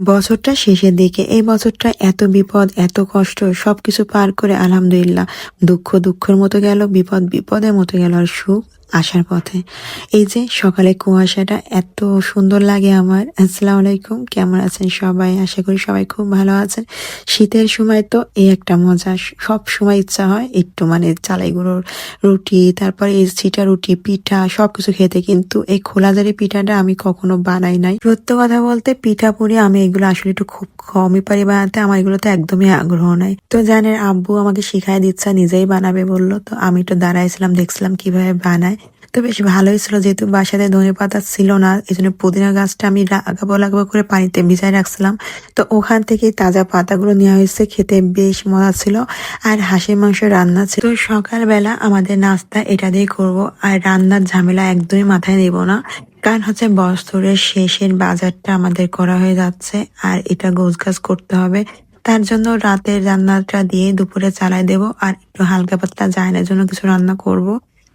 বছরটা শেষের দিকে, এই বছরটা এত বিপদ, এত কষ্ট, সবকিছু পার করে আলহামদুলিল্লাহ। দুঃখ দুঃখের মতো গেল, বিপদ বিপদের মতো গেল, আর সুখ আসার পথে। এই যে সকালে কুয়াশাটা এত সুন্দর লাগে আমার। আসসালামু আলাইকুম, কেমন আছেন সবাই? আশা করি সবাই খুব ভালো আছেন। শীতের সময় তো এই একটা মজা, সব সময় ইচ্ছা হয় একটু মানে চালাই গুঁড়োর রুটি, তারপরে এই চিটা রুটি, পিঠা, সবকিছু খেতে। কিন্তু এই খোলাদারি পিঠাটা আমি কখনো বানাই নাই। সত্য কথা বলতে পিঠা পুরি আমি এগুলো আসলে একটু খুব কমই পারি বানাতে। আমার এগুলো তো একদমই আগ্রহ নাই। তো জানেন, আব্বু আমাকে শিখাই দিচ্ছে, নিজেই বানাবে বলল। তো আমি একটু দাঁড়াইছিলাম, দেখছিলাম কীভাবে বানায়। তো বেশ ভালোই ছিল যেহেতু বাসাতে ধনে পাতা ছিল না এই জন্য পুদিনা গাছটা আমি লাগাবো লাগাবো করে পানিতে ভিজায় রাখছিলাম। তো ওখান থেকে তাজা পাতাগুলো নেওয়া হয়েছে, খেতে বেশ মজা ছিল। আর হাঁসের মাংস রান্না ছিল। তো সকালবেলা আমাদের নাস্তা এটা দিয়ে করব, আর রান্নার ঝামেলা একদমই মাথায় নেব না। কারণ হচ্ছে বছরের শেষের বাজারটা আমাদের করা হয়ে যাচ্ছে, আর এটা গোছগাছ করতে হবে। তার জন্য রাতের রান্নাটা দিয়ে দুপুরে চালাই দেব, আর একটু হালকা পাতলা জায়নের জন্য কিছু রান্না করব।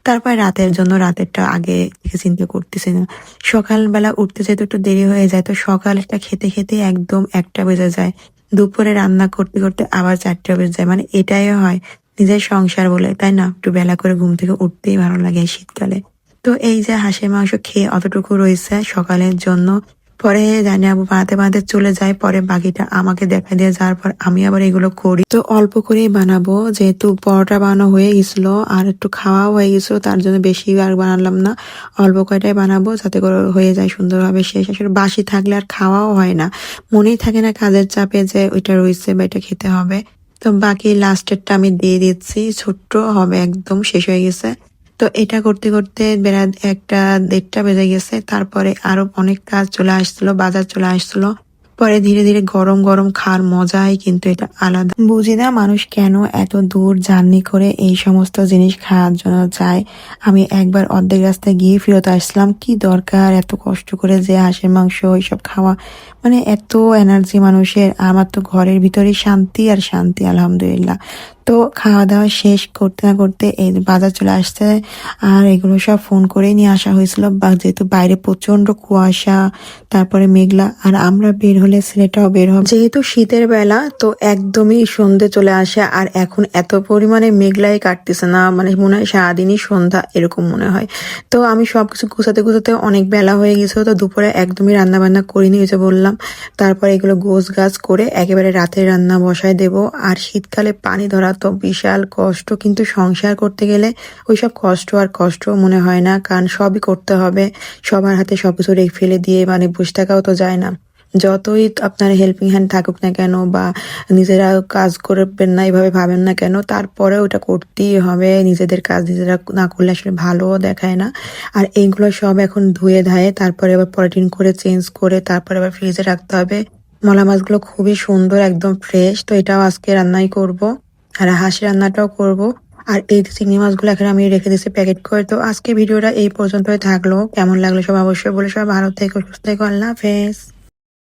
তারপর রাতের জন্য, রাতেরটা আগে থেকে চিন্তা করতেছি না। সকালবেলা উঠতে যেতে একটু দেরি হয়ে যায়, তো সকালটা খেতে খেতে একদম একটা বেজে যায়। দুপুরে রান্না করতে করতে আবার চারটা বেজে যায়। মানে এটাই হয় নিজের সংসার বলে, তাই না? একটু বেলা করে ঘুম থেকে উঠতেই ভালো লাগে শীতকালে। তো এই যে হাঁসের মাংস খেয়ে অতটুকু রয়েছে সকালের জন্য পরে জানি আবু বানাতে বানাতে চলে যায়, পরে বাকিটা আমাকে দেখা দিয়ে যাওয়ার পর আমি আবার এগুলো করি। তো অল্প করেই বানাবো, যেহেতু পরোটা বানানো হয়ে গেছিল আর একটু খাওয়াও হয়ে গেছিল, তার জন্য বেশি আর বানালাম না। অল্প কয়টাই বানাবো যাতে করে হয়ে যায় সুন্দরভাবে শেষ। আসলে বাসি থাকলে আর খাওয়াও হয় না। মনেই থাকে না কাজের চাপে যে ওইটা রয়েছে বা এটা খেতে হবে। তো বাকি লাস্টেরটা আমি দিয়ে দিচ্ছি, ছোট্ট হবে, একদম শেষ হয়ে গেছে। তো এটা করতে করতে বেড়া একটা দেড়টা বেজে গেছে। তারপরে আরও অনেক কাজ চলে আসছিল, বাজার চলে আসছিল। পরে ধীরে ধীরে গরম গরম খাওয়ার মজাই কিন্তু এটা আলাদা। বুঝি না মানুষ কেন এত দূর জার্নি করে এই সমস্ত জিনিস খাওয়ার জন্য যায়। আমি একবার অর্ধেক রাস্তায় গিয়ে ফেরত আসলাম। কি দরকার এত কষ্ট করে যে হাঁসের মাংস, এইসব খাওয়া। মানে এত এনার্জি মানুষের। আমার তো ঘরের ভিতরে শান্তি আর শান্তি, আলহামদুলিল্লাহ। তো খাওয়া দাওয়া শেষ করতে না করতে এই বাজার চলে আসছে। আর এগুলো সব ফোন করেই নিয়ে আসা হয়েছিল। বা যেহেতু বাইরে প্রচণ্ড কুয়াশা, তারপরে মেঘলা, আর আমরা বের হলে ছেলেটাও বের হবে। যেহেতু শীতের বেলা, তো একদমই সন্ধে চলে আসে, আর এখন এত পরিমাণে মেঘলাই কাটতেছে না। মানে মনে হয় সারাদিনই সন্ধ্যা, এরকম মনে হয়। তো আমি সবকিছু গুছাতে গুছাতে অনেক বেলা হয়ে গেছিল, তো দুপুরে একদমই রান্না বান্না করিনি ওই যে বললাম। তারপর এগুলো গোছ গাছ করে একেবারে রাতের রান্না বসায় দেব। আর শীতকালে পানি ধরা তো বিশাল কষ্ট, কিন্তু সংসার করতে গেলে ওইসব কষ্ট আর কষ্ট মনে হয় না, কারণ সবই করতে হবে। সবার হাতে সবকিছু রেখে ফেলে দিয়ে মানে বসে থাকাও তো যায় না। যতই আপনার হেল্পিং হ্যান্ড থাকুক না কেন বা নিজেরা কাজ করবেন না এইভাবে ভাবেন না কেন তারপরে ওটা করতেই হবে। নিজেদের কাজ নিজেরা না করলে আসলে ভালোও দেখায় না। আর এইগুলো সব এখন ধুয়ে ধায়ে, তারপরে আবার পলিটিন করে চেঞ্জ করে, তারপরে আবার ফ্রিজে রাখতে হবে। মলা মাছগুলো খুবই সুন্দর, একদম ফ্রেশ তো এটাও আজকে রান্নাই করব। আর হাসি রান্নাটাও করব। আর এই চিংড়ি মাছগুলো এখানে আমি রেখে দিয়েছি প্যাকেট করে। তো আজকে ভিডিওটা এই পর্যন্তই থাকল। কেমন লাগল সব অবশ্যই বলে সব ভালো থেকে, সুস্থ থেকে। আল্লাহ হাফেজ।